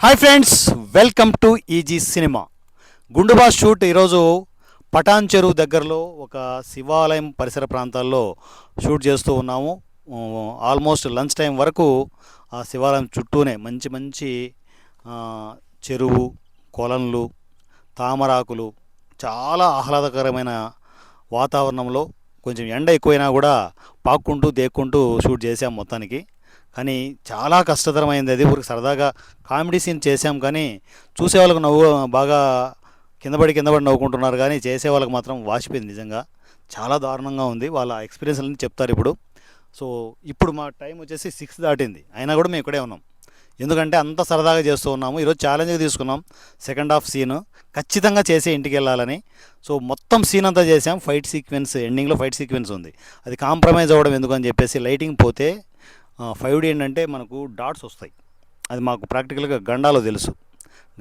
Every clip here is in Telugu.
Hi friends welcome to easy cinema. గుండుబా shoot ఈరోజు పటాన్ చెరువు దగ్గరలో ఒక శివాలయం పరిసర ప్రాంతాల్లో షూట్ చేస్తూ ఉన్నాము. ఆల్మోస్ట్ లంచ్ టైం వరకు ఆ శివాలయం చుట్టూనే మంచి మంచి చెరువు కొలన్లు తామరాకులు చాలా ఆహ్లాదకరమైన వాతావరణంలో కొంచెం ఎండ ఎక్కువైనా కూడా పాక్కుంటూ దేక్కుంటూ షూట్ చేసాం మొత్తానికి. కానీ చాలా కష్టతరమైంది అది. ఊరికి సరదాగా కామెడీ సీన్ చేసాం కానీ చూసే వాళ్ళకు నవ్వు బాగా కింద పడి కింద పడి నవ్వుకుంటున్నారు కానీ చేసే వాళ్ళకి మాత్రం వాసిపోయింది నిజంగా. చాలా దారుణంగా ఉంది. వాళ్ళ ఎక్స్పీరియన్స్ అన్ని చెప్తారు ఇప్పుడు. సో ఇప్పుడు మా టైం వచ్చేసి సిక్స్ దాటింది. అయినా కూడా మేము ఇక్కడే ఉన్నాం. ఎందుకంటే అంత సరదాగా చేస్తూ ఉన్నాము. ఈరోజు ఛాలెంజ్గా తీసుకున్నాం సెకండ్ హాఫ్ సీన్. ఖచ్చితంగా చేసే ఇంటికి వెళ్ళాలని. సో మొత్తం సీన్ అంతా చేసాం ఫైట్ సీక్వెన్స్ ఎండింగ్లో ఫైట్ సీక్వెన్స్ ఉంది. అది కాంప్రమైజ్ అవ్వడం ఎందుకని చెప్పేసి లైటింగ్ పోతే ఫైవ్ డి ఏంటంటే మనకు డాట్స్ వస్తాయి. అది మాకు ప్రాక్టికల్గా గండాలో తెలుసు.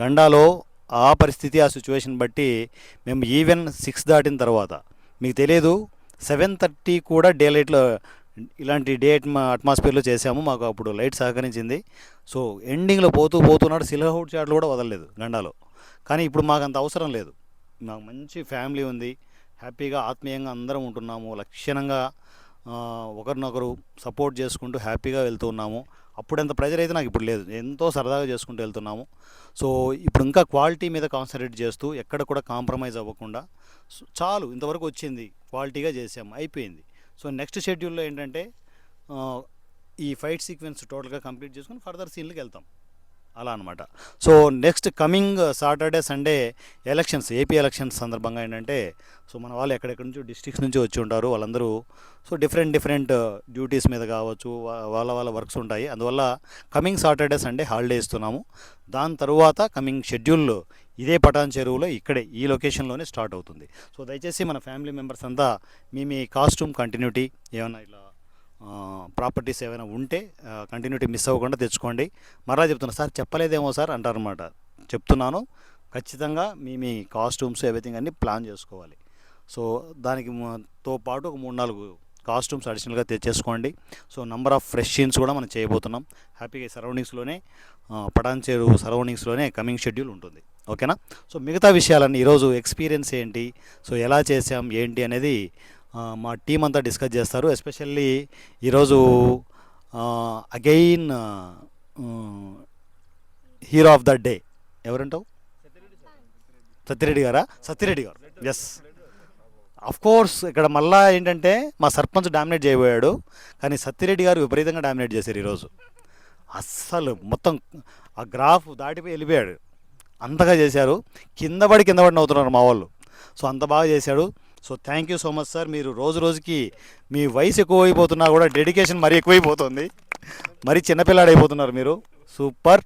గండాలో ఆ పరిస్థితి ఆ సిచ్యువేషన్ బట్టి మేము ఈవెన్ సిక్స్ దాటిన తర్వాత మీకు తెలియదు సెవెన్ థర్టీ కూడా డే లైట్లో ఇలాంటి డే అట్మాస్ఫియర్లో చేసాము మాకు అప్పుడు లైట్ సహకరించింది. సో ఎండింగ్లో పోతూ పోతున్నాడు సిల్హౌట్ చాట్లు కూడా వదలలేదు గండాలో. కానీ ఇప్పుడు మాకు అంత అవసరం లేదు. మాకు మంచి ఫ్యామిలీ ఉంది. హ్యాపీగా ఆత్మీయంగా అందరం ఉంటున్నాము. లక్షణంగా ఒకరినొకరు సపోర్ట్ చేసుకుంటూ హ్యాపీగా వెళ్తూ ఉన్నాము. అప్పుడంత ప్రెజర్ అయితే నాకు ఇప్పుడు లేదు. ఎంతో సరదాగా చేసుకుంటూ వెళ్తున్నాము. సో ఇప్పుడు ఇంకా క్వాలిటీ మీద కాన్సన్ట్రేట్ చేస్తూ ఎక్కడ కూడా కాంప్రమైజ్ అవ్వకుండా సో చాలు ఇంతవరకు వచ్చింది. క్వాలిటీగా చేసాము అయిపోయింది. సో నెక్స్ట్ షెడ్యూల్లో ఏంటంటే ఈ ఫైట్ సీక్వెన్స్ టోటల్గా కంప్లీట్ చేసుకుని ఫర్దర్ సీన్లకు వెళ్తాం. అలా అనమాట so next coming Saturday Sunday elections AP elections సందర్భంగా ఏంటంటే సో మన వాళ్ళు ఎక్కడెక్కడి నుంచో డిస్ట్రిక్ట్స్ నుంచి వచ్చి ఉంటారు వాళ్ళందరూ సో డిఫరెంట్ డిఫరెంట్ డ్యూటీస్ మీద కావచ్చు వాళ్ళ వాళ్ళ వర్క్స్ ఉంటాయి. అందువల్ల కమింగ్ సాటర్డే సండే హాలిడే ఇస్తున్నాము. దాని తరువాత కమింగ్ షెడ్యూల్ ఇదే పటాన్ చెరువులో ఇక్కడే ఈ లొకేషన్లోనే స్టార్ట్ అవుతుంది. సో దయచేసి మన ఫ్యామిలీ మెంబర్స్ అంతా మీ మీ కాస్ట్యూమ్ కంటిన్యూటీ ఏమైనా ఇలా ప్రాపర్టీస్ ఏమైనా ఉంటే కంటిన్యూటీ మిస్ అవ్వకుండా తెచ్చుకోండి. మరలా చెప్తున్నా సార్ చెప్పలేదేమో సార్ అంటారనమాట చెప్తున్నాను. ఖచ్చితంగా మీ మీ కాస్ట్యూమ్స్ ఎవ్రీథింగ్ అన్ని ప్లాన్ చేసుకోవాలి. సో దానికి తో పాటు ఒక మూడు నాలుగు కాస్ట్యూమ్స్ అడిషనల్గా తెచ్చేసుకోండి. So number of fresh scenes కూడా మనం చేయబోతున్నాం. హ్యాపీగా సరౌండింగ్స్లోనే పటాన్చేరు పటాన్ సరౌండింగ్స్లోనే కమింగ్ షెడ్యూల్ ఉంటుంది. ఓకేనా? సో మిగతా విషయాలన్నీ ఈరోజు ఎక్స్పీరియన్స్ ఏంటి? సో ఎలా చేసాం ఏంటి? అనేది మా టీం అంతా డిస్కస్ చేస్తారు. ఎస్పెషల్లీ ఈరోజు again hero of the day. ఎవరంటావు? Satya Reddy గారా? సత్యరెడ్డి గారు. ఎస్ అఫ్ కోర్స్ ఇక్కడ మళ్ళా ఏంటంటే మా సర్పంచ్ డామినేట్ చేయబోయాడు. కానీ సత్యరెడ్డి గారు విపరీతంగా డామినేట్ చేశారు ఈరోజు. అస్సలు మొత్తం ఆ గ్రాఫ్ దాటిపోయి వెళ్ళిపోయాడు. అంతగా చేశారు. కింద పడి కింద పడి నవ్వుతున్నారు మా వాళ్ళు. సో అంత బాగా చేశాడు. So thank you so much sir మీరు రోజు రోజుకి మీ వయసు ఎక్కువైపోతున్నా కూడా డెడికేషన్ మరీ ఎక్కువైపోతుంది. మరీ చిన్నపిల్లాడు అయిపోతున్నారు మీరు. సూపర్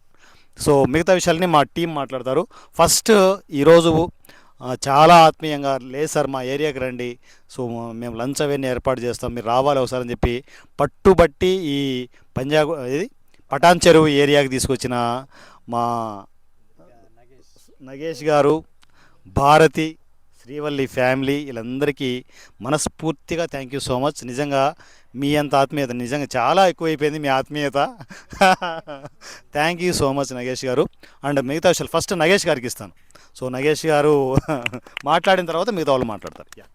సో మిగతా విషయాలని మా టీం మాట్లాడతారు. ఫస్ట్ ఈరోజు చాలా ఆత్మీయంగా లేదు సార్ మా ఏరియాకి రండి. సో మేము లంచ్ అవన్నీ ఏర్పాటు చేస్తాం. మీరు రావాలి ఒకసారి అని చెప్పి పట్టుబట్టి ఈ పంజాబ్ ఇది పటాన్ చెరువు ఏరియాకి తీసుకొచ్చిన మా నగేష్ గారు భారతి శ్రీవల్లి ఫ్యామిలీ వీళ్ళందరికీ మనస్ఫూర్తిగా థ్యాంక్ యూ సో మచ్ నిజంగా మీ అంత ఆత్మీయత నిజంగా చాలా ఎక్కువైపోయింది మీ ఆత్మీయత. Thank you so much Nagesh garu. And మిగతా విషయాలు ఫస్ట్ నగేష్ గారికి ఇస్తాను. సో నగేష్ గారు మాట్లాడిన తర్వాత మిగతా వాళ్ళు మాట్లాడతారు. యా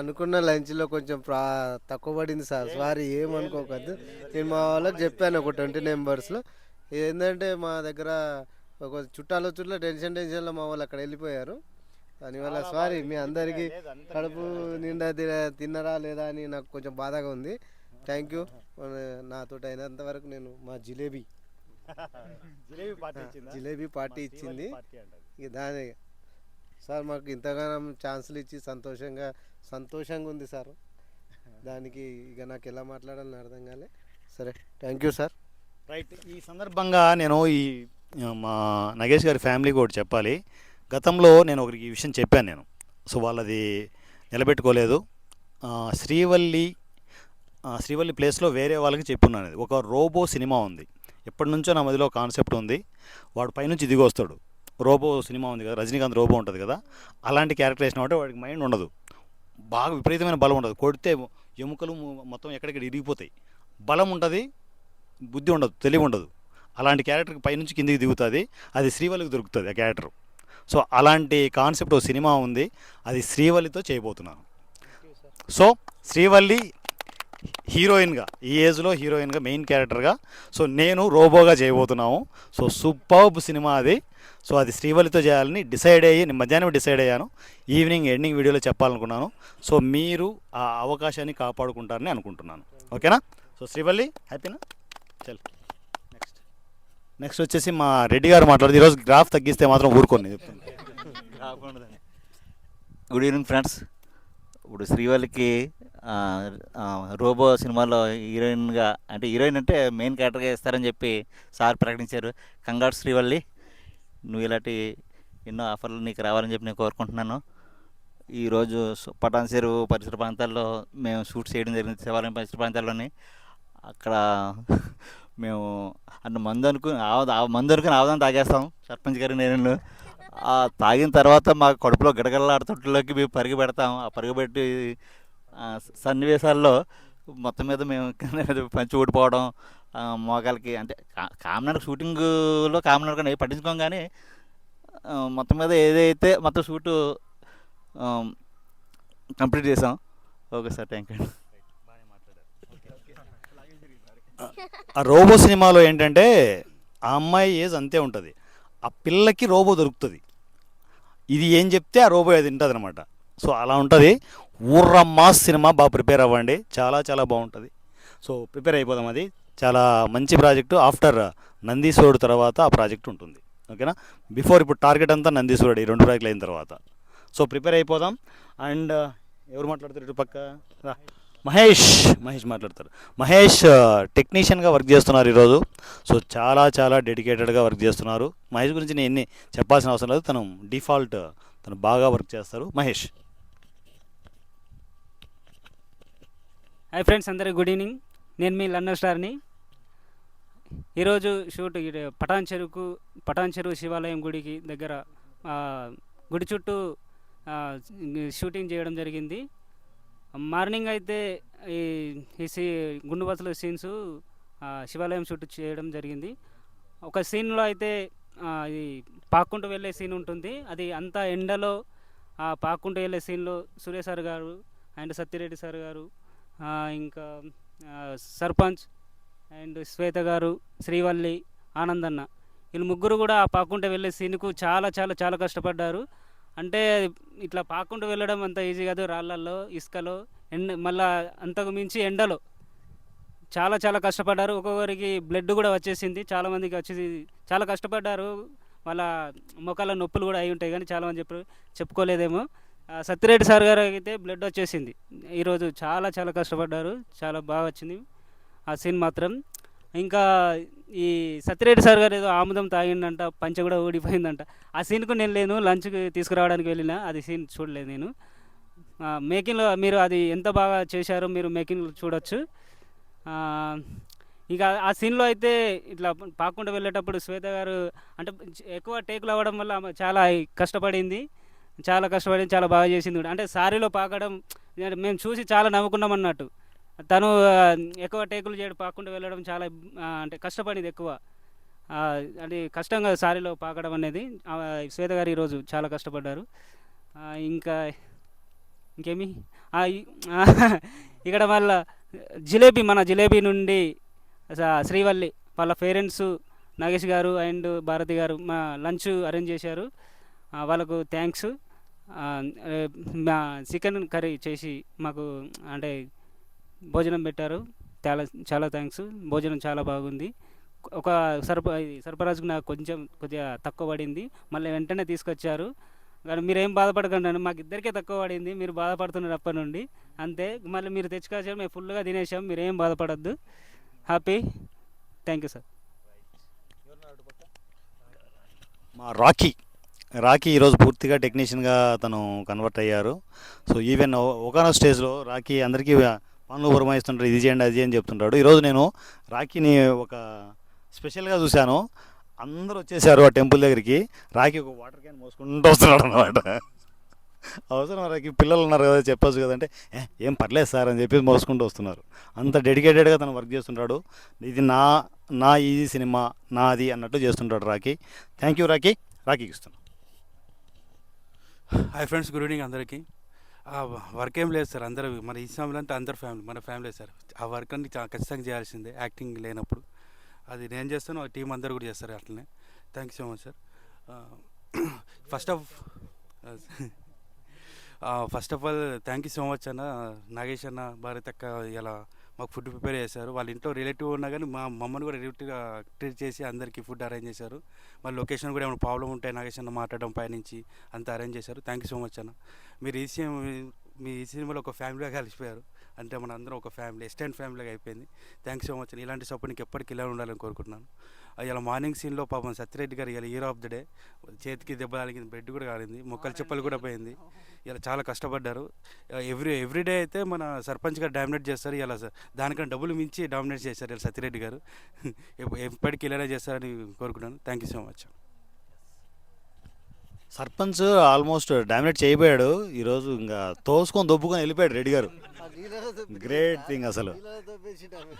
అనుకున్న లంచ్లో కొంచెం ప్రా తక్కువ పడింది సార్. సారీ ఏమనుకోకద్దు. నేను మా వాళ్ళకి చెప్పాను ఒక ట్వంటీ మెంబర్స్లో ఏంటంటే మా దగ్గర ఒక చుట్టాలు చుట్టాలు టెన్షన్ టెన్షన్లో మా వాళ్ళు అక్కడ వెళ్ళిపోయారు. దానివల్ల సారీ మీ అందరికీ కడుపు నిండా తిన్నరా లేదా అని నాకు కొంచెం బాధగా ఉంది. థ్యాంక్ యూ నాతో అయినంత వరకు నేను మా జిలేబీ. జిలేబీ పార్టీ ఇచ్చింది? ఇక దాని సార్ మాకు ఇంతగానం ఛాన్సులు ఇచ్చి సంతోషంగా సంతోషంగా ఉంది సార్. దానికి ఇక నాకు ఎలా మాట్లాడాలని అర్థం కాలే. సరే థ్యాంక్ యూ సార్ రైట్ ఈ సందర్భంగా నేను ఈ మా నగేష్ గారి ఫ్యామిలీకి ఒకటి చెప్పాలి. గతంలో నేను ఒకరికి ఈ విషయం చెప్పాను నేను. సో వాళ్ళది నిలబెట్టుకోలేదు. శ్రీవల్లి శ్రీవల్లి ప్లేస్లో వేరే వాళ్ళకి చెప్పున్నాను ఒక రోబో సినిమా ఉంది. ఎప్పటి నుంచో నా మదిలో కాన్సెప్ట్ ఉంది. వాడు పైనుంచి దిగి వస్తాడు. రోబో సినిమా ఉంది కదా రజనీకాంత్ రోబో ఉంటుంది కదా అలాంటి క్యారెక్టర్ వేసిన వాటి వాడికి మైండ్ ఉండదు. బాగా విపరీతమైన బలం ఉండదు. కొడితే ఎముకలు మొత్తం ఎక్కడెక్కడ ఇరిగిపోతాయి. బలం ఉంటుంది బుద్ధి ఉండదు తెలివి ఉండదు. అలాంటి క్యారెక్టర్కి పైనుంచి కిందికి దిగుతుంది. అది శ్రీవల్లికి దొరుకుతుంది ఆ క్యారెక్టర్. సో అలాంటి కాన్సెప్ట్ సినిమా ఉంది అది శ్రీవల్లితో చేయబోతున్నాను. సో శ్రీవల్లి హీరోయిన్గా ఈ ఏజ్లో హీరోయిన్గా మెయిన్ క్యారెక్టర్గా సో నేను రోబోగా చేయబోతున్నాము. సో సూపర్బ్ సినిమా అది. సో అది శ్రీవల్లితో చేయాలని డిసైడ్ అయ్యి నేను మధ్యాహ్నం డిసైడ్ అయ్యాను. ఈవినింగ్ ఎండింగ్ వీడియోలో చెప్పాలనుకున్నాను. సో మీరు ఆ అవకాశాన్ని కాపాడుకుంటారని అనుకుంటున్నాను. ఓకేనా? సో శ్రీవల్లి హ్యాపీనా? చల్. నెక్స్ట్ వచ్చేసి మా రెడ్డి గారు మాట్లాడుతూ ఈరోజు గ్రాఫ్ తగ్గిస్తే మాత్రం ఊరుకోండి చెప్తాను గుడ్ ఈవినింగ్ ఫ్రెండ్స్ ఇప్పుడు శ్రీవల్లికి రోబో సినిమాలో హీరోయిన్గా అంటే హీరోయిన్ అంటే మెయిన్ క్యారెక్టర్గా ఇస్తారని చెప్పి సార్ ప్రకటించారు. కంగారు శ్రీవల్లి. నువ్వు ఇలాంటి ఎన్నో ఆఫర్లు నీకు రావాలని చెప్పి నేను కోరుకుంటున్నాను. ఈరోజు పటాన్ చెరువు పరిసర ప్రాంతాల్లో మేము షూట్ చేయడం జరిగింది శివాలయం పరిసర ప్రాంతాల్లోని. అక్కడ మేము అన్న మందు అనుకుని ఆవ ఆ మందు అనుకుని ఆవదాన్ని తాగేస్తాం. సర్పంచ్ గారు నేను ఆ తాగిన తర్వాత మా కడుపులో గడగడలాడుతుంటలోకి మేము పరుగు పెడతాం. ఆ పరుగు పెట్టి సన్నివేశాల్లో మొత్తం మీద మేము కింద పంచి ఊడిపోవడం మోకాలకి అంటే కా- కామనర్ షూటింగ్లో కామనర్ కానీ పట్టించుకోం కానీ మొత్తం మీద ఏదైతే మొత్తం షూటు కంప్లీట్ చేసాం. Okay sir. థ్యాంక్ యూ ఆ రోబో సినిమాలో ఏంటంటే ఆ అమ్మాయి ఏజ్ అంతే ఉంటుంది. ఆ పిల్లకి రోబో దొరుకుతుంది. ఇది ఏం చెప్తే ఆ రోబో అది తింటుంది అనమాట సో అలా ఉంటుంది. ఊర్ర మాస్ సినిమా బాగా ప్రిపేర్ అవ్వండి. చాలా చాలా బాగుంటుంది. సో ప్రిపేర్ అయిపోదాం అది. చాలా మంచి ప్రాజెక్టు. ఆఫ్టర్ నందీశ్వరుడు తర్వాత ఆ ప్రాజెక్ట్ ఉంటుంది. ఓకేనా? బిఫోర్ ఇప్పుడు టార్గెట్ అంతా నందీశ్వరుడు. ఈ రెండు ప్రాజెక్టులు అయిన తర్వాత. సో ప్రిపేర్ అయిపోదాం. అండ్ ఎవరు మాట్లాడతారు ఇటు పక్క? రా. మహేష్ మహేష్ మాట్లాడతారు. మహేష్ టెక్నీషియన్గా వర్క్ చేస్తున్నారు ఈరోజు. సో చాలా చాలా డెడికేటెడ్గా వర్క్ చేస్తున్నారు. మహేష్ గురించి నేను ఎన్ని చెప్పాల్సిన అవసరం లేదు. తను డిఫాల్ట్ తను బాగా వర్క్ చేస్తారు. మహేష్. హాయ్ ఫ్రెండ్స్ అందరికి గుడ్ ఈవినింగ్. నేను మీ లండన్ స్టార్ని. ఈరోజు షూట్ పటాన్ చెరువుకు పటాన్ చెరువు శివాలయం గుడికి దగ్గర గుడి చుట్టూ షూటింగ్ చేయడం జరిగింది. మార్నింగ్ అయితే ఈ ఈ సీ గుండు బస్సుల సీన్స్ శివాలయం షూట్ చేయడం జరిగింది. ఒక సీన్లో అయితే ఇది పాక్కుంటూ వెళ్ళే సీన్ ఉంటుంది. అది అంతా ఎండలో ఆ పాక్కుంటూ వెళ్ళే సీన్లో Suresh sir garu and Satya Reddy sir garu ఇంకా సర్పంచ్ అండ్ శ్వేత గారు శ్రీవల్లి ఆనందన్న. వీళ్ళు ముగ్గురు కూడా ఆ పాకుంట వెళ్ళే సీన్కు చాలా చాలా చాలా కష్టపడ్డారు. అంటే ఇట్లా పాకుండా వెళ్ళడం అంత ఈజీ కాదు. రాళ్ళల్లో ఇసుకలో ఎండ మళ్ళా అంతకు మించి ఎండలో చాలా చాలా కష్టపడ్డారు. ఒక్కొక్కరికి బ్లడ్ కూడా వచ్చేసింది. చాలామందికి వచ్చేసి చాలా కష్టపడ్డారు. వాళ్ళ మొక్కల నొప్పులు కూడా అయి ఉంటాయి కానీ చాలామంది చెప్పు చెప్పుకోలేదేమో. సత్యరెడ్డి సార్ గారు అయితే బ్లడ్ వచ్చేసింది. ఈరోజు చాలా చాలా కష్టపడ్డారు. చాలా బాగా వచ్చింది. ఆ సీన్ మాత్రం ఇంకా ఈ సత్యరెడ్డి సార్ గారు ఏదో ఆముదం తాగిండంట పంచ కూడా ఊడిపోయిందంట. ఆ సీన్కు నేను లేను లంచ్కి తీసుకురావడానికి వెళ్ళిన అది సీన్ చూడలేదు నేను. మేకింగ్లో మీరు అది ఎంత బాగా చేశారో మీరు మేకింగ్ చూడొచ్చు. ఇక ఆ సీన్లో అయితే ఇట్లా పాకుండా వెళ్ళేటప్పుడు శ్వేత గారు అంటే ఎక్కువ టేకులు అవ్వడం వల్ల ఆమె చాలా కష్టపడింది. చాలా కష్టపడింది చాలా బాగా చేసింది కూడా. అంటే సారీలో పాకడం మేము చూసి చాలా నవ్వుకున్నాం అన్నట్టు. తను ఎక్కువ టేకులు చేయడం పాకుండా వెళ్ళడం చాలా అంటే కష్టపడింది ఎక్కువ. అంటే కష్టంగా సారీలో పాకడం అనేది శ్వేత గారు ఈరోజు చాలా కష్టపడ్డారు. ఇంకా ఇంకేమి? ఇక్కడ వాళ్ళ జిలేబీ మన జిలేబీ నుండి శ్రీవల్లి వాళ్ళ పేరెంట్స్ నాగేష్ గారు అండ్ భారతి గారు మా లంచ్ అరేంజ్ చేశారు. వాళ్ళకు థ్యాంక్స్. మా చికెన్ కర్రీ చేసి మాకు అంటే భోజనం పెట్టారు. చాలా చాలా థ్యాంక్స్ భోజనం చాలా బాగుంది. ఒక సర్ప సర్పరాజుకు నాకు కొంచెం కొద్దిగా తక్కువ పడింది. మళ్ళీ వెంటనే తీసుకొచ్చారు. కానీ మీరేం బాధపడకండి. మాకు ఇద్దరికే తక్కువ పడింది. మీరు బాధపడుతున్నారు అప్పటి నుండి. అంతే. మళ్ళీ మీరు తెచ్చుకొచ్చారు. మేము ఫుల్గా తినేసాం మీరేం బాధపడద్దు. హ్యాపీ థ్యాంక్ యూ సార్ మా రాకీ రాకీ ఈరోజు పూర్తిగా టెక్నీషియన్గా తను కన్వర్ట్ అయ్యారు. సో ఈవెన్ ఒకనో స్టేజ్లో రాకీ అందరికీ పనులు పురమాయిస్తుంటారు ఇది చేయండి అది అని చెప్తుంటాడు. ఈరోజు నేను రాఖీని ఒక స్పెషల్గా చూశాను. అందరూ వచ్చేసారు ఆ టెంపుల్ దగ్గరికి. రాఖీ ఒక వాటర్ క్యాన్ మోసుకుంటూ వస్తున్నాడు అనమాట అవసరం రాఖీ. పిల్లలు ఉన్నారు కదా చెప్పొచ్చు కదంటే ఏం పర్లేదు సార్ అని చెప్పి మోసుకుంటూ వస్తున్నారు. అంత డెడికేటెడ్గా తను వర్క్ చేస్తుంటాడు. ఇది నా నా ఈజీ సినిమా నాది అన్నట్టు చేస్తుంటాడు రాఖీ. Thank you Rakhi. రాఖీకి ఇస్తున్నాను హాయ్ ఫ్రెండ్స్ గుడ్ ఈవినింగ్ అందరికీ. వర్క్ ఏం లేదు సార్. అందరూ మన ఈ ఫ్యామిలీ అంటే అందరు ఫ్యామిలీ మన ఫ్యామిలీ సార్. ఆ వర్క్ అన్ని ఖచ్చితంగా చేయాల్సిందే యాక్టింగ్ లేనప్పుడు. అది నేను చేస్తాను ఆ టీం అందరు కూడా చేస్తారు అట్లనే. Thank you so much sir. First of first of all thank you so much అన్న నాగేష్ అన్న భారత్ అక్క ఇలా మాకు ఫుడ్ ప్రిపేర్ చేశారు. వాళ్ళ ఇంట్లో రిలేటివ్ ఉన్నా కానీ మా మమ్మల్ని కూడా రిలేటివ్గా ట్రీట్ చేసి అందరికీ ఫుడ్ అరేంజ్ చేశారు. మా లొకేషన్ కూడా ఏమైనా ప్రాబ్లం ఉంటే నాగేష్ అన్న మాట్లాడడం పైనుంచి అంతా అరేంజ్ చేశారు. థ్యాంక్ యూ సో మచ్ అన్న. మీరు ఈ సినిమా మీ ఈ సినిమాలో ఒక ఫ్యామిలీగా కలిసిపోయారు. అంటే మన అందరం ఒక ఫ్యామిలీ ఎక్స్టెండ్ ఫ్యామిలీగా అయిపోయింది. థ్యాంక్ యూ సో మచ్ ఇలాంటి సపోర్ట్ నీకు ఎప్పటికీ ఇలా ఉండాలని కోరుకుంటున్నాను. ఇలా మార్నింగ్ సీన్లో పాపం సత్యరెడ్డి గారు ఇలా హీరో ఆఫ్ ద డే చేతికి దెబ్బ తాగిన బెడ్ కూడా కాలింది మొక్కలు చెప్పలు కూడా పోయింది. ఇలా చాలా కష్టపడ్డారు. ఎవ్రీ ఎవ్రీ డే అయితే మన సర్పంచ్ గారు డామినేట్ చేస్తారు. ఇలా దానికన్నా డబ్బులు మించి డామినేట్ చేశారు ఇలా సత్యరెడ్డి గారు. ఎప్ప- ఎప్పటికీ ఇలానే చేస్తారని కోరుకుంటున్నాను. Thank you so much. Sarpanch almost dominate చేయబోయాడు. ఈరోజు ఇంకా తోసుకొని దొబ్బుకొని వెళ్ళిపోయాడు రెడ్డి గారు. గ్రేట్ థింగ్ అసలు.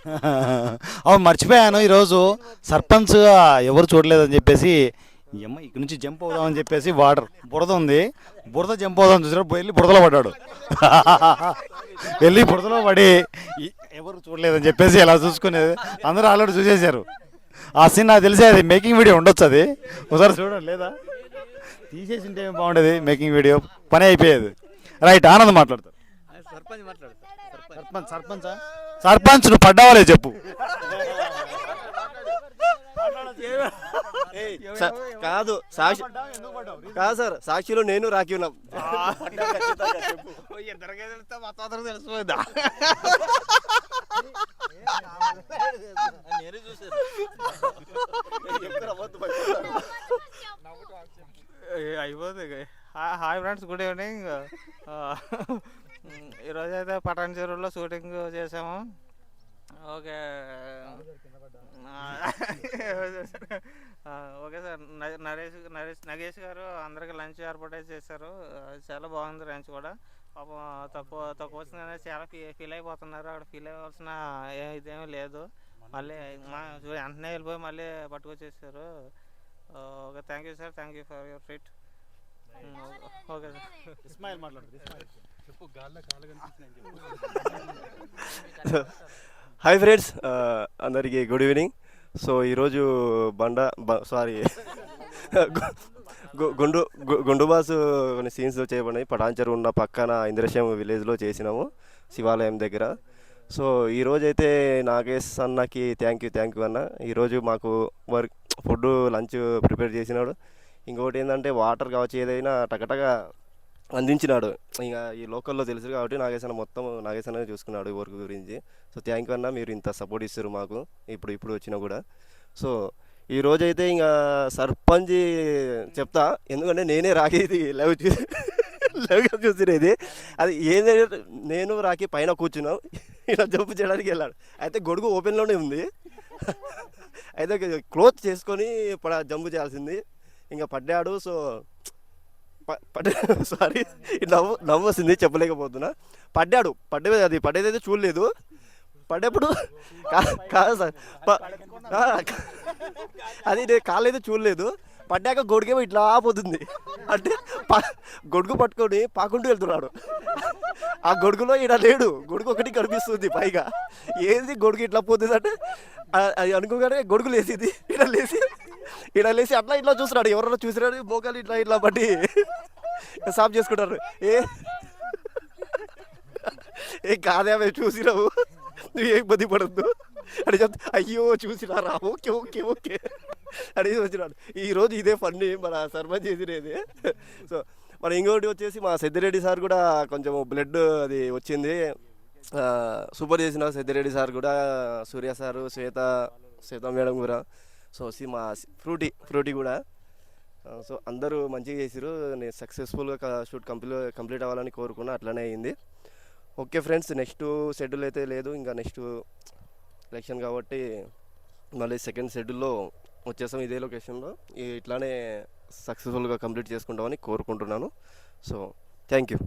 అవును మర్చిపోయాను ఈరోజు. సర్పంచ్ ఎవరు చూడలేదని చెప్పేసి అమ్మ ఇక్కడ నుంచి జంప్ అవుదామని చెప్పేసి వాటర్ బురద ఉంది. బురద జంప్ అవుదాం చూసారు వెళ్ళి బురదలో పడ్డాడు. వెళ్ళి బురదలో పడి ఎవరు చూడలేదని చెప్పేసి ఇలా చూసుకునేది అందరూ ఆల్రెడీ చూసేశారు. ఆ సీన్ నాకు తెలిసే అది మేకింగ్ వీడియో ఉండొచ్చు అది. ఒకసారి చూడండి లేదా? తీసేసి ఉంటే ఏం బాగుండేది మేకింగ్ వీడియో పని అయిపోయేది రైట్ ఆనంద్ మాట్లాడతారు సర్పంచ్ సర్పంచ్ సర్పంచ్ నువ్వు పడ్డావాలే చెప్పు కాదు సాక్షి కాదు సార్ సాక్షిలో నేను రాకి ఉన్నాం అయిపోతుంది హాయ్ ఫ్రెండ్స్ గుడ్ ఈవినింగ్. ఈరోజు అయితే పటాన్ చెరువులో షూటింగ్ చేసాము. Okay. Okay sir. Naresh Naresh Nagesh garu అందరికి లంచ్ ఏర్పాటు చేశారు. చాలా బాగుంది లంచ్ కూడా. పాపం తక్కువ తక్కువ వచ్చిందనే చాలా ఫీ ఫీల్ అయిపోతున్నారు. అక్కడ ఫీల్ అవ్వాల్సిన ఇదేమీ లేదు. మళ్ళీ మా చూ- వెంటనే వెళ్ళిపోయి మళ్ళీ పట్టుకొచ్చేసారు. Okay thank you sir thank you for your fit okay sir Ismail మాట్లాడు హాయ్ ఫ్రెండ్స్ అందరికీ గుడ్ ఈవినింగ్ సో ఈరోజు బండ సారీ గుండు గుండుబాసు కొన్ని సీన్స్ చేయబడినాయి. పటాన్చరు ఉన్న పక్కన ఇంద్రశ్యామ విలేజ్లో చేసినాము శివాలయం దగ్గర. సో ఈరోజు అయితే నాగేష్ అన్నకి థ్యాంక్ యూ థ్యాంక్ యూ అన్న. ఈరోజు మాకు వర్క్ ఫుడ్ లంచ్ ప్రిపేర్ చేసినాడు. ఇంకొకటి ఏంటంటే వాటర్ కావచ్చు ఏదైనా టకటగా అందించినాడు. ఇంకా ఈ లోకల్లో తెలుసు కాబట్టి నాగేశ్ మొత్తం నాగేశ్ చూసుకున్నాడు ఈ వర్క్ గురించి. సో థ్యాంక్ యూ అన్న మీరు ఇంత సపోర్ట్ ఇస్తారు మాకు ఇప్పుడు ఇప్పుడు వచ్చినా కూడా. సో ఈ రోజైతే ఇంకా సర్పంచ్ చెప్తా ఎందుకంటే నేనే రాకేది లైవ్ చూ లవ్గా చూసినది. అది ఏంటంటే నేను రాకి పైన కూర్చున్నాం. ఇలా జంపు చేయడానికి వెళ్ళాడు. అయితే గొడుగు ఓపెన్లోనే ఉంది. అయితే క్లోత్ చేసుకొని పడ జంప్ చేయాల్సింది. ఇంకా పడ్డాడు సో పడ్డాడు సారీ నవ్వు నవ్వు వస్తుంది చెప్పలేకపోతున్నా. పడ్డాడు పడ్డేది అది పడ్డేదైతే చూడలేదు. పడ్డప్పుడు కాదు సార్ అది నేను కాళ్ళైతే చూడలేదు. పడ్డాక గొడుగేమో ఇట్లా పోతుంది. అంటే గొడుగు పట్టుకొని పాకుంటూ వెళ్తున్నాడు. ఆ గొడుగులో ఈడ లేడు. గొడుగు ఒకటి కనిపిస్తుంది పైగా. ఏది గొడుగు ఇట్లా పోతుంది అంటే అది అనుకోగానే గొడుగు లేసింది ఈడ లేచి ఈడ లేచి అట్లా ఇట్లా చూస్తున్నాడు. ఎవరన్నా చూసినాడు మోకాలు ఇట్లా ఇట్లా బట్టి సాఫ్ చేసుకుంటారు. ఏ? ఏ కాదే ఆమె చూసినావు? నువ్వు ఏ ఇబ్బంది పడద్దు. అని చెప్తే అయ్యో చూసినారా? Okay okay okay. అడిగి వచ్చినాడు ఈరోజు ఇదే ఫన్నీ మన సర్పంచ్ చేసినది. సో మన ఇంకోటి వచ్చేసి మా సిద్ధిరెడ్డి సార్ కూడా కొంచెం బ్లడ్ అది వచ్చింది. సూపర్ చేసిన సిద్ధిరెడ్డి సార్ కూడా సూర్య సారు శ్వేత శ్వేత మేడం కూడా. సో సి- మా ఫ్రూటీ ఫ్రూటీ కూడా. సో అందరూ మంచిగా చేసిరు నేను సక్సెస్ఫుల్గా షూట్ కంప్లీట్ కంప్లీట్ అవ్వాలని కోరుకున్నా అట్లనే అయింది. ఓకే ఫ్రెండ్స్ నెక్స్ట్ షెడ్యూల్ అయితే లేదు. ఇంకా నెక్స్ట్ ఎలక్షన్ కాబట్టి మళ్ళీ సెకండ్ షెడ్యూల్లో వచ్చేసాం ఇదే లొకేషన్లో. ఇట్లానే సక్సెస్ఫుల్గా కంప్లీట్ చేసుకుంటామని కోరుకుంటున్నాను. So thank you.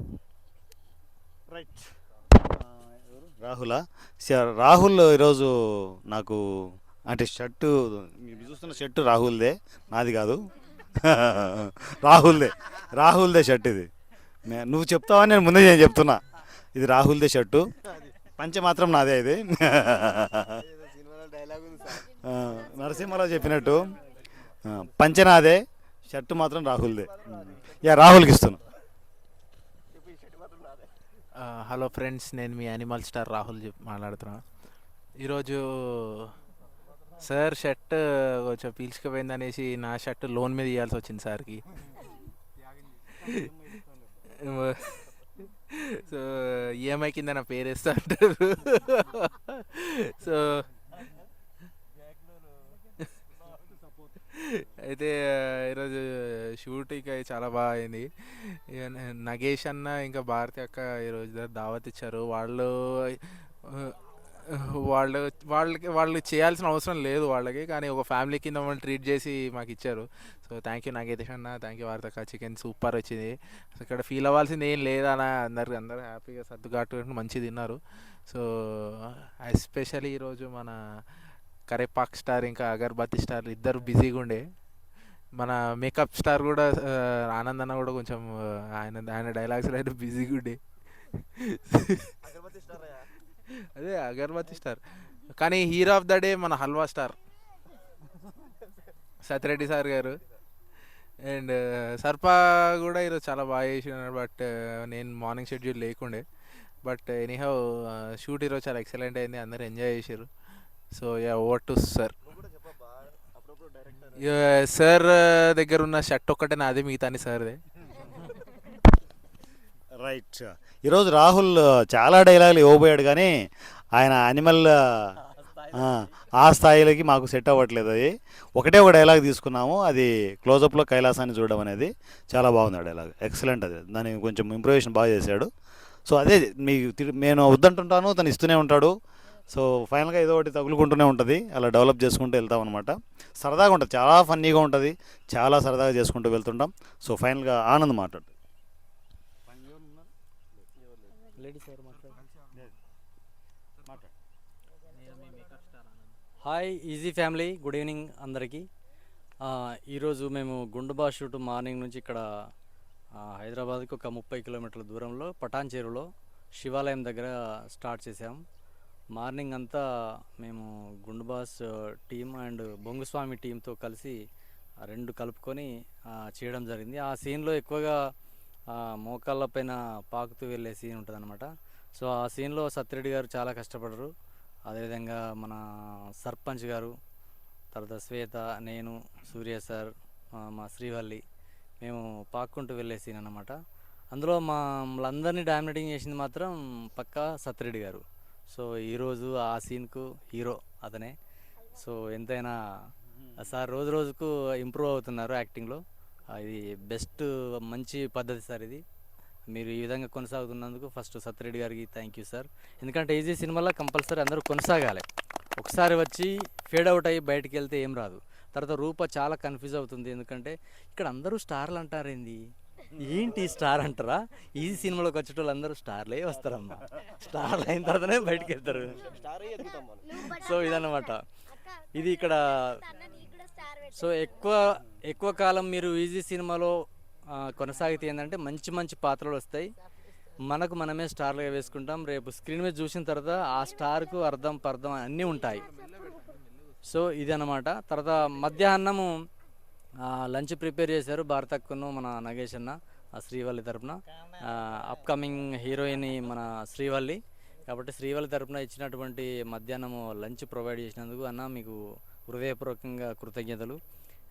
రైట్. రాహులా? రాహుల్ ఈరోజు నాకు అంటే షర్టు మీరు చూస్తున్న షర్టు రాహుల్దే నాది కాదు. రాహుల్దే రాహుల్దే షర్ట్ ఇది. నువ్వు చెప్తావని నేను ముందే నేను చెప్తున్నా. ఇది రాహుల్దే షర్టు. పంచె మాత్రం నాదే ఇది సినిమాలో డైలాగ్ ఉంది సార్ ఆ, నరసింహారావు చెప్పినట్టు పంచనాదే షర్ట్ షర్టు మాత్రం రాహుల్దే. యా రాహుల్కి ఇస్తున్నా. హలో ఫ్రెండ్స్ నేను మీ యానిమల్ స్టార్ రాహుల్ చెప్ మాట్లాడుతున్నా. ఈరోజు సార్ షర్ట్ కొంచెం పీల్చుకుపోయింది అనేసి నా షర్ట్ లోన్ మీద ఇవ్వాల్సి వచ్చింది సార్కి. సో ఈఎంఐ కింద నా పేరు వేస్తా అంటారు. సో అయితే ఈరోజు షూట్ ఇక చాలా బాగా అయింది. నగేష్ అన్న ఇంకా భారతి అక్క ఈరోజు దావత్ ఇచ్చారు. వాళ్ళు వాళ్ళు వాళ్ళకి వాళ్ళు చేయాల్సిన అవసరం లేదు వాళ్ళకి కానీ ఒక ఫ్యామిలీ కింద మమ్మల్ని ట్రీట్ చేసి మాకు ఇచ్చారు. సో థ్యాంక్ యూ నాగేష్ అన్న థ్యాంక్ యూ వార్తక చికెన్ సూపర్ వచ్చింది. ఇక్కడ ఫీల్ అవ్వాల్సింది ఏం లేదన్న అందరు అందరూ హ్యాపీగా సర్దుగాటు మంచి తిన్నారు. సో ఎస్పెషల్లీ ఈరోజు మన కరేపాక్ స్టార్ ఇంకా అగర్బత్తి స్టార్ ఇద్దరు బిజీగా ఉండే. మన మేకప్ స్టార్ కూడా ఆనంద్ అన్న కూడా కొంచెం ఆయన ఆయన డైలాగ్స్ అయితే బిజీగా ఉండే. అదే అగర్బత్తి స్టార్. కానీ హీరో ఆఫ్ ద డే మన halwa star. Satya Reddy sir garu. And సర్పా కూడా ఈరోజు చాలా బాగా చేసినాడు బట్ నేను మార్నింగ్ షెడ్యూల్ లేకుండే. బట్ ఎనీహౌ షూట్ ఈరోజు చాలా ఎక్సలెంట్ అయింది అందరు ఎంజాయ్ చేశారు so yeah over to sir sir దగ్గర ఉన్న షర్ట్ ఒక్కటే నాది మిగతాని సార్దే రైట్ ఈరోజు రాహుల్ చాలా డైలాగులు ఇవ్వబోయాడు కానీ ఆయన యానిమల్ ఆ, ఆ స్థాయిలోకి మాకు సెట్ అవ్వట్లేదు అది. ఒకటే ఒక డైలాగ్ తీసుకున్నాము అది క్లోజప్లో కైలాసాన్ని చూడడం అనేది చాలా బాగుంది ఆ డైలాగ్ ఎక్సలెంట్ అది. దాన్ని కొంచెం ఇంప్రూవేషన్ బాగా చేశాడు. సో అదే మీకు నేను వద్దంటుంటాను తను ఇస్తూనే ఉంటాడు. సో ఫైనల్గా ఏదో ఒకటి తగులుకుంటూనే ఉంటుంది. అలా డెవలప్ చేసుకుంటూ వెళ్తాం అనమాట సరదాగా ఉంటుంది. చాలా ఫన్నీగా ఉంటుంది. చాలా సరదాగా చేసుకుంటూ వెళ్తుంటాం. సో ఫైనల్గా ఆనంద్ మాట్లాడు. Hi easy family. Good evening అందరికీ. ఆ, ఈరోజు మేము గుండుబా షూట్ మార్నింగ్ నుంచి ఇక్కడ హైదరాబాద్కి ఒక ముప్పై కిలోమీటర్ల దూరంలో పటాన్ చెరువులో శివాలయం దగ్గర స్టార్ట్ చేసాం మార్నింగ్ అంతా మేము గుండుబాస్ టీం అండ్ బొంగుస్వామి టీంతో కలిసి ఆ రెండు కలుపుకొని చేయడం జరిగింది. ఆ సీన్లో ఎక్కువగా మోకాళ్ళ పైన పాకుతూ వెళ్ళే సీన్ ఉంటుంది సో ఆ సీన్లో సత్యరెడ్డి గారు చాలా కష్టపడరు. అదేవిధంగా మన సర్పంచ్ గారు తర్వాత శ్వేత నేను సూర్య సార్ మా శ్రీవల్లి మేము పాక్కుంటూ వెళ్ళే సీన్ అన్నమాట. అందులో మా మళ్ళందరినీ డామినేటింగ్ చేసింది మాత్రం పక్కా సత్యరెడ్డి గారు. సో ఈరోజు ఆ సీన్కు హీరో అతనే. సో ఎంతైనా సార్ రోజు రోజుకు ఇంప్రూవ్ అవుతున్నారు యాక్టింగ్లో. ఇది బెస్ట్ మంచి పద్ధతి సార్ ఇది. మీరు ఈ విధంగా కొనసాగుతున్నందుకు ఫస్ట్ సత్యరెడ్డి గారికి థ్యాంక్ యూ సార్. ఎందుకంటే ఈజీ సినిమాలో కంపల్సరీ అందరూ కొనసాగాలి. ఒకసారి వచ్చి ఫేడ్ అవుట్ అయ్యి బయటికి వెళ్తే ఏం రాదు. తర్వాత రూప చాలా కన్ఫ్యూజ్ అవుతుంది. ఎందుకంటే ఇక్కడ అందరూ స్టార్లు అంటారేంది? ఏంటి స్టార్ అంటారా? ఈజీ సినిమాలోకి వచ్చేటోళ్ళు అందరూ స్టార్లే వస్తారమ్మా. స్టార్లు అయిన తర్వాతనే బయటికి వెళ్తారు సో ఇదన్నమాట. ఇది ఇక్కడ సో ఎక్కువ ఎక్కువ కాలం మీరు ఈజీ సినిమాలో కొనసాగితే ఏంటంటే మంచి మంచి పాత్రలు వస్తాయి. మనకు మనమే స్టార్లుగా వేసుకుంటాం. రేపు స్క్రీన్ మీద చూసిన తర్వాత ఆ స్టార్కు అర్థం పర్థం అన్నీ ఉంటాయి. సో ఇది అనమాట తర్వాత మధ్యాహ్నము లంచ్ ప్రిపేర్ చేశారు భారతక్కును మన నగేష్ అన్న ఆ శ్రీవల్లి తరపున. అప్కమింగ్ హీరోయిన్ మన శ్రీవల్లి. కాబట్టి శ్రీవల్లి తరపున ఇచ్చినటువంటి మధ్యాహ్నము లంచ్ ప్రొవైడ్ చేసినందుకు అన్న మీకు హృదయపూర్వకంగా కృతజ్ఞతలు.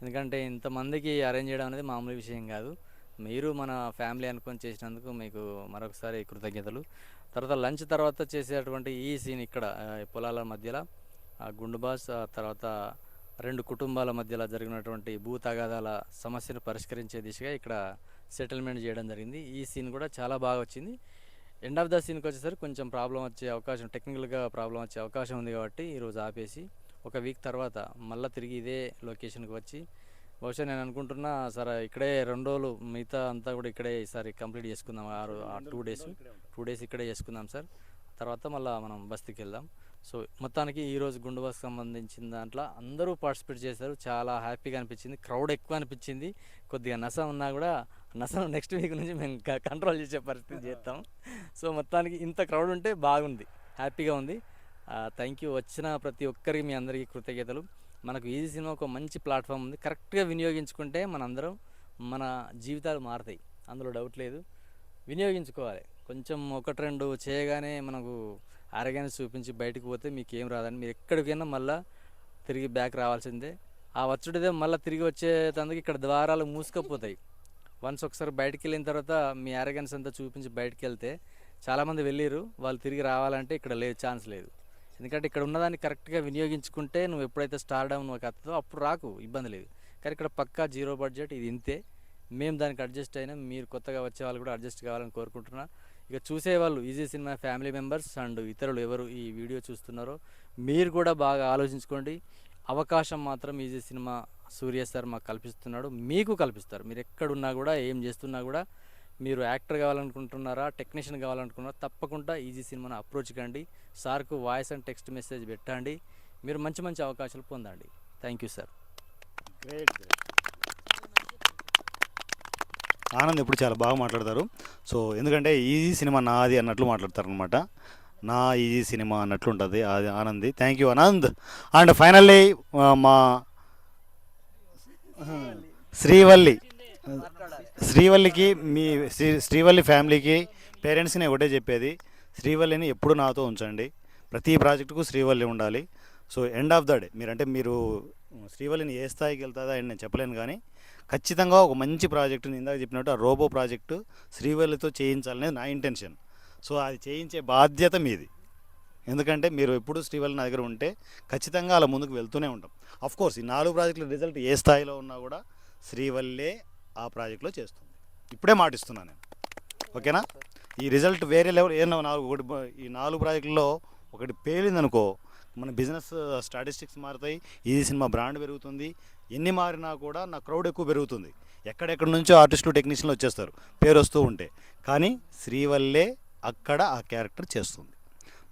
ఎందుకంటే ఇంతమందికి అరేంజ్ చేయడం అనేది మామూలు విషయం కాదు. మీరు మన ఫ్యామిలీ అనుకొని చేసినందుకు మీకు మరొకసారి కృతజ్ఞతలు. తర్వాత లంచ్ తర్వాత చేసేటువంటి ఈ సీన్ ఇక్కడ పొలాల మధ్యలో. ఆ గుండుబాస్ తర్వాత రెండు కుటుంబాల మధ్యలో జరిగినటువంటి భూ తగాదాల సమస్యను పరిష్కరించే దిశగా ఇక్కడ సెటిల్మెంట్ చేయడం జరిగింది. ఈ సీన్ కూడా చాలా బాగా వచ్చింది. ఎండ్ ఆఫ్ ద సీన్కి వచ్చేసరికి కొంచెం ప్రాబ్లం వచ్చే అవకాశం టెక్నికల్గా ప్రాబ్లం వచ్చే అవకాశం ఉంది కాబట్టి ఈరోజు ఆపేసి ఒక వీక్ తర్వాత మళ్ళీ తిరిగి ఇదే లొకేషన్కి వచ్చి బహుశా నేను అనుకుంటున్నా సరే ఇక్కడే రెండు రోజులు మిగతా అంతా కూడా ఇక్కడే ఈసారి కంప్లీట్ చేసుకుందాం. ఆరు టూ డేస్ టూ డేస్ ఇక్కడే చేసుకుందాం సార్. తర్వాత మళ్ళీ మనం బస్తీకి వెళ్దాం. సో మొత్తానికి ఈరోజు గుండు సంబంధించిన దాంట్లో అందరూ పార్టిసిపేట్ చేశారు. చాలా హ్యాపీగా అనిపించింది. క్రౌడ్ ఎక్కువ అనిపించింది. కొద్దిగా నస ఉన్నా కూడా నస నెక్స్ట్ వీక్ నుంచి మేము కంట్రోల్ చేసే పరిస్థితి చేస్తాం. సో మొత్తానికి ఇంత క్రౌడ్ ఉంటే బాగుంది. హ్యాపీగా ఉంది. Thank you. వచ్చిన ప్రతి ఒక్కరికి మీ అందరికీ కృతజ్ఞతలు. మనకు ఈజీ సినిమా ఒక మంచి ప్లాట్ఫామ్ ఉంది. కరెక్ట్గా వినియోగించుకుంటే మనందరం మన జీవితాలు మారుతాయి. అందులో డౌట్ లేదు. వినియోగించుకోవాలి. కొంచెం ఒకటి రెండు చేయగానే మనకు ఆరోగ్యాన్ని చూపించి బయటకు పోతే మీకు ఏం రాదని. మీరు ఎక్కడికైనా మళ్ళీ తిరిగి బ్యాక్ రావాల్సిందే. ఆ వచ్చుడిదే మళ్ళీ తిరిగి వచ్చేటందుకు ఇక్కడ ద్వారాలు మూసుకపోతాయి. వన్స్ ఒకసారి బయటికి వెళ్ళిన తర్వాత మీ అరగన్స్ అంతా చూపించి బయటికి వెళ్తే చాలామంది వెళ్ళిరు వాళ్ళు తిరిగి రావాలంటే ఇక్కడ లేదు ఛాన్స్ లేదు. ఎందుకంటే ఇక్కడ ఉన్నదాన్ని కరెక్ట్గా వినియోగించుకుంటే నువ్వు ఎప్పుడైతే స్టార్ డౌన్ నువ్వు అప్పుడు రాకు ఇబ్బంది లేదు. కానీ ఇక్కడ పక్కా జీరో బడ్జెట్ ఇది ఇంతే. మేము దానికి అడ్జస్ట్ అయినా మీరు కొత్తగా వచ్చే వాళ్ళు కూడా అడ్జస్ట్ కావాలని కోరుకుంటున్నా. ఇక చూసేవాళ్ళు easy cinema family members and ఇతరులు ఎవరు ఈ వీడియో చూస్తున్నారో మీరు కూడా బాగా ఆలోచించుకోండి. అవకాశం మాత్రం ఈజీ సినిమా సూర్య సార్ మాకు కల్పిస్తున్నాడు. మీకు కల్పిస్తారు. మీరు ఎక్కడున్నా కూడా ఏం చేస్తున్నా కూడా మీరు యాక్టర్ కావాలనుకుంటున్నారా టెక్నీషియన్ కావాలనుకుంటున్నారా తప్పకుండా ఈజీ సినిమాను అప్రోచ్ కండి. సార్కు వాయిస్ అండ్ టెక్స్ట్ మెసేజ్ పెట్టండి. మీరు మంచి మంచి అవకాశాలు పొందండి. Thank you sir. Great Anand ఇప్పుడు చాలా బాగా మాట్లాడతారు. సో ఎందుకంటే ఈజీ సినిమా నాది అన్నట్లు మాట్లాడతారు అనమాట నా ఈజీ సినిమా అన్నట్లు ఉంటుంది అది Anandi thank you Anand. And finally మా శ్రీవల్లి. శ్రీవల్లికి మీ శ్రీ శ్రీవల్లి ఫ్యామిలీకి పేరెంట్స్ని ఒకటే చెప్పేది. శ్రీవల్లిని ఎప్పుడు నాతో ఉంచండి. ప్రతి ప్రాజెక్టుకు శ్రీవల్లి ఉండాలి. So end of the day. మీరంటే మీరు శ్రీవల్లిని ఏ స్థాయికి వెళ్తుందా అని నేను చెప్పలేను కానీ ఖచ్చితంగా ఒక మంచి ప్రాజెక్టు నేను ఇందాక చెప్పినట్టు ఆ రోబో ప్రాజెక్టు శ్రీవల్లితో చేయించాలనేది నా ఇంటెన్షన్. సో అది చేయించే బాధ్యత మీది. ఎందుకంటే మీరు ఎప్పుడు శ్రీవల్లి నా దగ్గర ఉంటే ఖచ్చితంగా అలా ముందుకు వెళ్తూనే ఉంటాం. అఫ్ కోర్స్ ఈ నాలుగు ప్రాజెక్టుల రిజల్ట్ ఏ స్థాయిలో ఉన్నా కూడా శ్రీవల్లే ఆ ప్రాజెక్ట్లో చేస్తుంది. ఇప్పుడే మాటిస్తున్నాను నేను. ఓకేనా? ఈ రిజల్ట్ వేరే లెవెల్ ఏమన్నా నాలుగు ఒకటి ఈ నాలుగు ప్రాజెక్టుల్లో ఒకటి పేలిందనుకో మన బిజినెస్ స్టాటిస్టిక్స్ మారుతాయి. ఈ సినిమా బ్రాండ్ పెరుగుతుంది. ఎన్ని మారినా కూడా నా క్రౌడ్ ఎక్కువ పెరుగుతుంది. ఎక్కడెక్కడి నుంచో ఆర్టిస్టులు టెక్నీషియన్లు వచ్చేస్తారు. పేరు వస్తూ ఉంటే. కానీ శ్రీవల్లే అక్కడ ఆ క్యారెక్టర్ చేస్తుంది.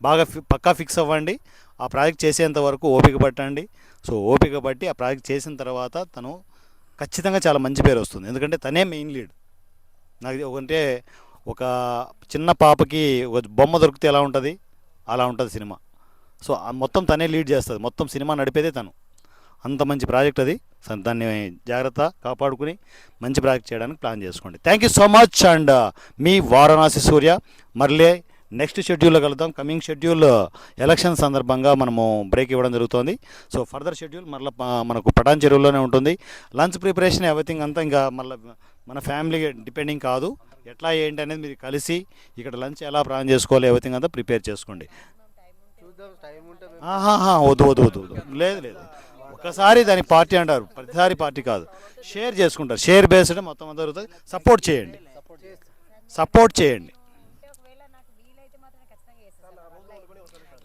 బాగా ఫి పక్కా ఫిక్స్ అవ్వండి. ఆ ప్రాజెక్ట్ చేసేంత వరకు ఓపిక పట్టండి. సో ఓపిక పట్టి ఆ ప్రాజెక్ట్ చేసిన తర్వాత తను ఖచ్చితంగా చాలా మంచి పేరు వస్తుంది. ఎందుకంటే తనే మెయిన్ లీడ్. నాకు అంటే ఒక చిన్న పాపకి ఒక బొమ్మ దొరికితే ఎలా ఉంటుంది? అలా ఉంటుంది సినిమా. సో మొత్తం తనే లీడ్ చేస్తుంది. మొత్తం సినిమా నడిపేదే తను. అంత మంచి ప్రాజెక్ట్ అది. దాన్ని జాగ్రత్త కాపాడుకుని మంచి ప్రాజెక్ట్ చేయడానికి ప్లాన్ చేసుకోండి. Thank you so much and మీ వారణాసి సూర్య. మరలే నెక్స్ట్ షెడ్యూల్లో కలుద్దాం. కమింగ్ షెడ్యూల్ ఎలక్షన్ సందర్భంగా మనము బ్రేక్ ఇవ్వడం జరుగుతుంది. సో ఫర్దర్ షెడ్యూల్ మళ్ళీ మనకు పటాన్ చెరువులోనే ఉంటుంది. లంచ్ ప్రిపరేషన్ ఎవ్రీథింగ్ అంతా ఇంకా మళ్ళీ మన ఫ్యామిలీ డిపెండింగ్ కాదు. ఎట్లా ఏంటి అనేది మీరు కలిసి ఇక్కడ లంచ్ ఎలా ప్లాన్ చేసుకోవాలి ఎవ్రీథింగ్ అంతా ప్రిపేర్ చేసుకోండి. వద్దు వద్దు వద్దు లేదు లేదు. ఒకసారి దాని పార్టీ అంటారు. ప్రతిసారి పార్టీ కాదు. షేర్ చేసుకుంటారు. షేర్ బేస్డ్ మొత్తం అంతా జరుగుతుంది. సపోర్ట్ చేయండి. సపోర్ట్ చేయండి.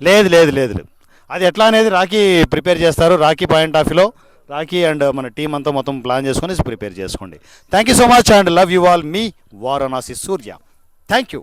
లేదు లేదు లేదు లేదు. అది ఎట్లా అనేది రాఖీ ప్రిపేర్ చేస్తారు. రాఖీ పాయింట్ ఆఫ్ వ్యూలో రాఖీ అండ్ మన టీం అంతా మొత్తం ప్లాన్ చేసుకొని ప్రిపేర్ చేసుకోండి. Thank you so much and love you all me Varanasi Surya. Thank you